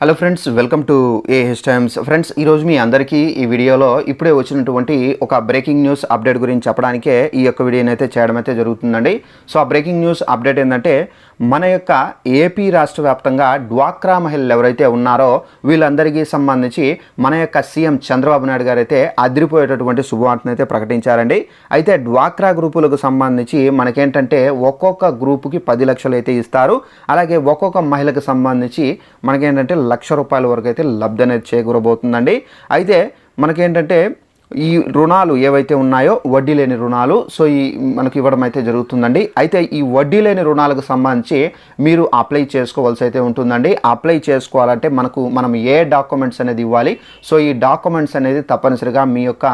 Hello friends welcome to AH times friends ఈరోజు మీ అందరికీ ఈ వీడియోలో ఇప్పుడే వచ్చినటువంటి ఒక బ్రేకింగ్ న్యూస్ అప్డేట్ గురించి చెప్పడానికే ఈ యొక్క వీడియోని అయితే చేయడం అయితే జరుగుతుందండి. సో ఆ బ్రేకింగ్ న్యూస్ అప్డేట్ ఏంటంటే మన యొక్క ఏపీ రాష్ట్ర వ్యాప్తంగా డ్వాక్రా మహిళలు ఎవరైతే ఉన్నారో వీళ్ళందరికీ సంబంధించి మన యొక్క సీఎం చంద్రబాబు నాయుడు గారు అయితే అదిరిపోయేటటువంటి శుభవార్తను అయితే ప్రకటించారండి. అయితే డ్వాక్రా గ్రూపులకు సంబంధించి మనకేంటంటే ఒక్కొక్క గ్రూపుకి పది లక్షలు అయితే ఇస్తారు. అలాగే ఒక్కొక్క మహిళకు సంబంధించి మనకేంటంటే లక్ష రూపాయల వరకు అయితే లబ్ధి అనేది చేకూరబోతుందండి. అయితే మనకేంటంటే ఈ రుణాలు ఏవైతే ఉన్నాయో వడ్డీ లేని రుణాలు సో ఈ మనకి ఇవ్వడం అయితే జరుగుతుందండి. అయితే ఈ వడ్డీ లేని రుణాలకు సంబంధించి మీరు అప్లై చేసుకోవాల్సి అయితే ఉంటుందండి. అప్లై చేసుకోవాలంటే మనకు మనం ఏ డాక్యుమెంట్స్ అనేది ఇవ్వాలి? సో ఈ డాక్యుమెంట్స్ అనేది తప్పనిసరిగా మీ యొక్క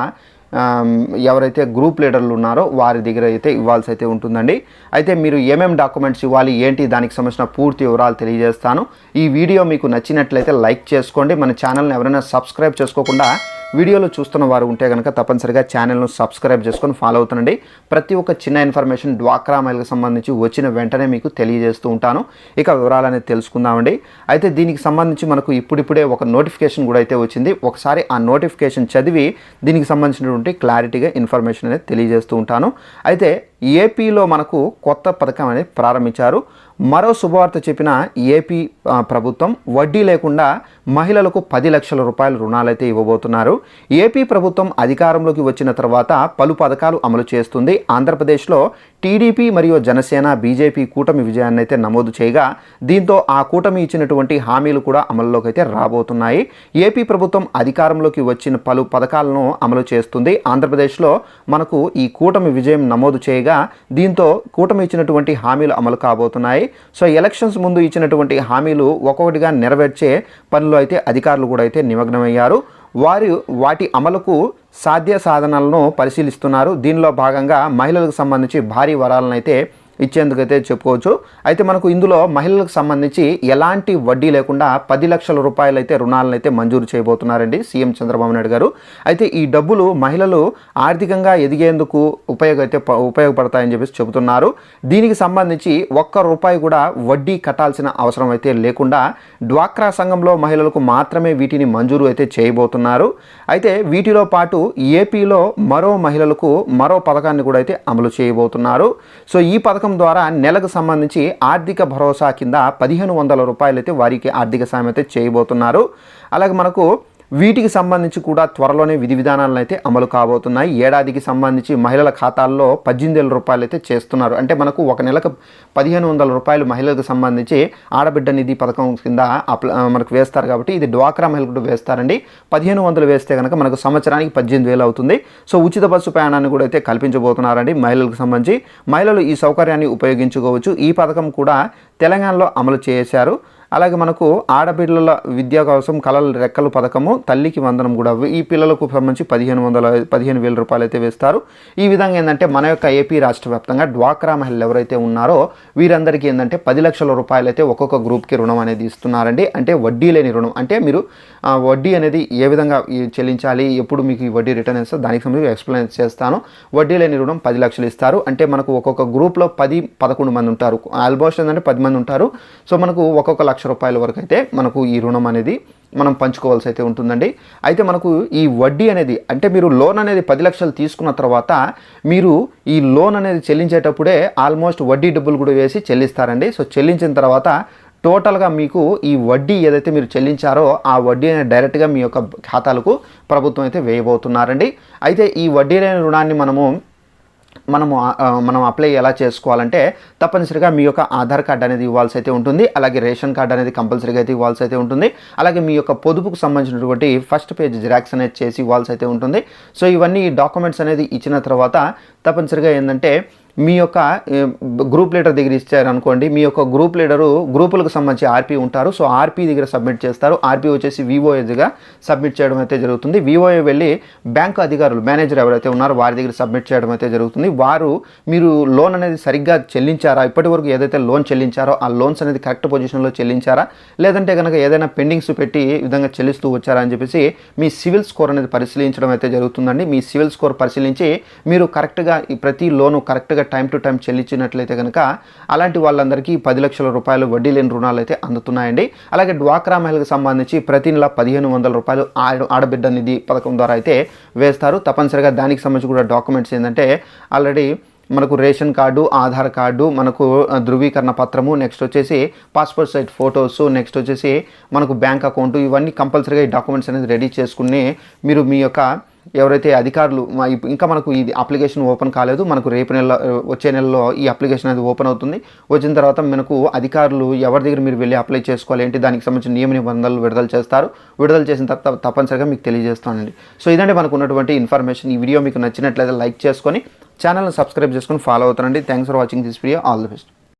ఎవరైతే గ్రూప్ లీడర్లు ఉన్నారో వారి దగ్గర అయితే ఇవ్వాల్సి అయితే ఉంటుందండి. అయితే మీరు ఏమేమి డాక్యుమెంట్స్ ఇవ్వాలి? ఏంటి? దానికి సంబంధించిన పూర్తి వివరాలు తెలియజేస్తాను. ఈ వీడియో మీకు నచ్చినట్లయితే లైక్ చేసుకోండి. మన ఛానల్ని ఎవరైనా సబ్స్క్రైబ్ చేసుకోకుండా వీడియోలో చూస్తున్న వారు ఉంటే కనుక తప్పనిసరిగా ఛానల్ను సబ్స్క్రైబ్ చేసుకొని ఫాలో అవుతుండండి. ప్రతి ఒక్క చిన్న ఇన్ఫర్మేషన్ డ్వాక్రా మైల్కి సంబంధించి వచ్చిన వెంటనే మీకు తెలియజేస్తూ ఉంటాను. ఇక వివరాలు అనేది తెలుసుకుందామండి. అయితే దీనికి సంబంధించి మనకు ఇప్పుడిప్పుడే ఒక నోటిఫికేషన్ కూడా అయితే వచ్చింది. ఒకసారి ఆ నోటిఫికేషన్ చదివి దీనికి సంబంధించినటువంటి క్లారిటీగా ఇన్ఫర్మేషన్ అనేది తెలియజేస్తూ ఉంటాను. అయితే ఏపీలో మనకు కొత్త పథకం అనేది ప్రారంభించారు. మరో శుభవార్త చెప్పిన ఏపీ ప్రభుత్వం వడ్డీ లేకుండా మహిళలకు పది లక్షల రూపాయల రుణాలైతే ఇవ్వబోతున్నారు. ఏపీ ప్రభుత్వం అధికారంలోకి వచ్చిన తర్వాత పలు పథకాలు అమలు చేస్తుంది. ఆంధ్రప్రదేశ్లో టీడీపీ మరియు జనసేన బీజేపీ కూటమి విజయాన్ని అయితే నమోదు చేయగా దీంతో ఆ కూటమి ఇచ్చినటువంటి హామీలు కూడా అమల్లోకి అయితే రాబోతున్నాయి. ఏపీ ప్రభుత్వం అధికారంలోకి వచ్చిన పలు పథకాలను అమలు చేస్తుంది. ఆంధ్రప్రదేశ్లో మనకు ఈ కూటమి విజయం నమోదు చేయగా దీంతో కూటమి ఇచ్చినటువంటి హామీలు అమలు కాబోతున్నాయి. సో ఎలక్షన్స్ ముందు ఇచ్చినటువంటి హామీలు ఒక్కొక్కటిగా నెరవేర్చే పనులు అయితే అధికారులు కూడా అయితే నిమగ్నమయ్యారు. వారు వాటి అమలుకు సాధ్య సాధనలను పరిశీలిస్తున్నారు. దీనిలో భాగంగా మహిళలకు సంబంధించి భారీ వరాలనైతే ఇచ్చేందుకైతే చెప్పుకోవచ్చు. అయితే మనకు ఇందులో మహిళలకు సంబంధించి ఎలాంటి వడ్డీ లేకుండా పది లక్షల రూపాయలు అయితే రుణాలను అయితే మంజూరు చేయబోతున్నారండి సీఎం చంద్రబాబు నాయుడు గారు. అయితే ఈ డబ్బులు మహిళలు ఆర్థికంగా ఎదిగేందుకు ఉపయోగ అయితే ఉపయోగపడతాయని చెప్పేసి చెబుతున్నారు. దీనికి సంబంధించి ఒక్క రూపాయి కూడా వడ్డీ కట్టాల్సిన అవసరం అయితే లేకుండా డ్వాక్రా సంఘంలో మహిళలకు మాత్రమే వీటిని మంజూరు అయితే చేయబోతున్నారు. అయితే వీటిలో పాటు ఏపీలో మరో మహిళలకు మరో పథకాన్ని కూడా అయితే అమలు చేయబోతున్నారు. సో ఈ పథకం ద్వారా నెలకు సంబంధించి ఆర్థిక భరోసా కింద పదిహేను వందల రూపాయలు అయితే వారికి ఆర్థిక సాయం అయితే చేయబోతున్నారు. అలాగే మనకు వీటికి సంబంధించి కూడా త్వరలోనే విధి విధానాలను అయితే అమలు కాబోతున్నాయి. ఏడాదికి సంబంధించి మహిళల ఖాతాల్లో పద్దెనిమిది వేల రూపాయలు అయితే చేస్తున్నారు. అంటే మనకు ఒక నెలకు పదిహేను వందల రూపాయలు మహిళలకు సంబంధించి ఆడబిడ్డ నిధి పథకం కింద మనకు వేస్తారు కాబట్టి ఇది డ్వాక్రా మహిళలకు కూడా వేస్తారండి. పదిహేను వందలు వేస్తే కనుక మనకు సంవత్సరానికి పద్దెనిమిది వేలు అవుతుంది. సో ఉచిత బస్సు ప్రయాణాన్ని కూడా అయితే కల్పించబోతున్నారండి మహిళలకు సంబంధించి. మహిళలు ఈ సౌకర్యాన్ని ఉపయోగించుకోవచ్చు. ఈ పథకం కూడా తెలంగాణలో అమలు చేశారు. అలాగే మనకు ఆడపిల్లల విద్యా కోసం కళల రెక్కలు పథకము తల్లికి వందనం కూడా. ఈ పిల్లలకు సంబంధించి పదిహేను వందల పదిహేను వేల రూపాయలు అయితే వేస్తారు. ఈ విధంగా ఏంటంటే మన యొక్క ఏపీ రాష్ట్ర వ్యాప్తంగా డ్వాక్రా మహిళలు ఎవరైతే ఉన్నారో వీరందరికీ ఏంటంటే పది లక్షల రూపాయలు అయితే ఒక్కొక్క గ్రూప్కి రుణం అనేది ఇస్తున్నారండి. అంటే వడ్డీ లేని రుణం. అంటే మీరు వడ్డీ అనేది ఏ విధంగా చెల్లించాలి ఎప్పుడు మీకు ఈ వడ్డీ రిటర్న్ ఇస్తారు దానికి సంబంధించి ఎక్స్ప్లెయిన్ చేస్తాను. వడ్డీ లేని రుణం పది లక్షలు ఇస్తారు. అంటే మనకు ఒక్కొక్క గ్రూప్లో పది పదకొండు మంది ఉంటారు. ఆల్మోస్ట్ ఏంటంటే పది మంది ఉంటారు. సో మనకు ఒక్కొక్క లక్ష రూపాయల వరకు అయితే మనకు ఈ రుణం అనేది మనం పంచుకోవాల్సి అయితే ఉంటుందండి. అయితే మనకు ఈ వడ్డీ అనేది అంటే మీరు లోన్ అనేది పది లక్షలు తీసుకున్న తర్వాత మీరు ఈ లోన్ అనేది చెల్లించేటప్పుడే ఆల్మోస్ట్ వడ్డీ డబ్బులు కూడా వేసి చెల్లిస్తారండి. సో చెల్లించిన తర్వాత టోటల్గా మీకు ఈ వడ్డీ ఏదైతే మీరు చెల్లించారో ఆ వడ్డీ అనేది డైరెక్ట్గా మీ యొక్క ఖాతాలకు ప్రభుత్వం అయితే వేయబోతున్నారండి. అయితే ఈ వడ్డీ లేని రుణాన్ని మనము మనము మనం అప్లై ఎలా చేసుకోవాలంటే తప్పనిసరిగా మీ యొక్క ఆధార్ కార్డ్ అనేది ఇవ్వాల్సి అయితే ఉంటుంది. అలాగే రేషన్ కార్డ్ అనేది కంపల్సరీగా అయితే ఇవ్వాల్సి అయితే ఉంటుంది. అలాగే మీ యొక్క పొదుపుకు సంబంధించినటువంటి ఫస్ట్ పేజ్ జిరాక్స్ అనేది చేసి ఇవ్వాల్సి అయితే ఉంటుంది. సో ఇవన్నీ డాక్యుమెంట్స్ అనేది ఇచ్చిన తర్వాత తప్పనిసరిగా ఏంటంటే మీ యొక్క గ్రూప్ లీడర్ దగ్గర ఇచ్చారు అనుకోండి మీ యొక్క గ్రూప్ లీడరు గ్రూపులకు సంబంధించి ఆర్పీ ఉంటారు. సో ఆర్పీ దగ్గర సబ్మిట్ చేస్తారు. ఆర్పీ వచ్చేసి వివోఏగా సబ్మిట్ చేయడం అయితే జరుగుతుంది. వివోఏ వెళ్ళి బ్యాంకు అధికారులు మేనేజర్ ఎవరైతే ఉన్నారో వారి దగ్గర సబ్మిట్ చేయడం అయితే జరుగుతుంది. వారు మీరు లోన్ అనేది సరిగ్గా చెల్లించారా? ఇప్పటి వరకు ఏదైతే లోన్ చెల్లించారో ఆ లోన్స్ అనేది కరెక్ట్ పొజిషన్లో చెల్లించారా? లేదంటే కనుక ఏదైనా పెండింగ్స్ పెట్టి విధంగా చెల్లిస్తూ వచ్చారా అని చెప్పేసి మీ సివిల్ స్కోర్ అనేది పరిశీలించడం అయితే జరుగుతుందండి. మీ సివిల్ స్కోర్ పరిశీలించి మీరు కరెక్ట్గా ప్రతి లోను కరెక్ట్గా టైం టు టైం చెల్లించినట్లయితే కనుక అలాంటి వాళ్ళందరికీ పది లక్షల రూపాయలు వడ్డీ లేని రుణాలు అయితే అందుతున్నాయండి. అలాగే డ్వాక్రా మహిళలకు సంబంధించి ప్రతి నెల పదిహేను వందల రూపాయలు ఆడ ఆడబిడ్డ నిధి పథకం ద్వారా అయితే వేస్తారు. తప్పనిసరిగా దానికి సంబంధించి కూడా డాక్యుమెంట్స్ ఏంటంటే ఆల్రెడీ మనకు రేషన్ కార్డు ఆధార్ కార్డు మనకు ధృవీకరణ పత్రము నెక్స్ట్ వచ్చేసి పాస్పోర్ట్ సైజ్ ఫొటోస్ నెక్స్ట్ వచ్చేసి మనకు బ్యాంక్ అకౌంట్ ఇవన్నీ కంపల్సరీగా ఈ డాక్యుమెంట్స్ అనేది రెడీ చేసుకుని మీరు మీ యొక్క ఎవరైతే అధికారులు ఇంకా మనకు ఇది అప్లికేషన్ ఓపెన్ కాలేదు. మనకు రేపు నెల వచ్చే నెలలో ఈ అప్లికేషన్ అనేది ఓపెన్ అవుతుంది. వచ్చిన తర్వాత మనకు అధికారులు ఎవరి దగ్గర మీరు వెళ్ళి అప్లై చేసుకోవాలి ఏంటి దానికి సంబంధించిన నియమ నిబంధనలు విడుదల చేస్తారు. విడుదల చేసిన తర్వాత తప్పనిసరిగా మీకు తెలియజేస్తానండి. సో ఇదండి మనకు ఉన్నటువంటి ఇన్ఫర్మేషన్. ఈ వీడియో మీకు నచ్చినట్లయితే లైక్ చేసుకొని ఛానల్ని సబ్స్క్రైబ్ చేసుకొని ఫాలో అవుతారండి thanks for watching this video. All the best.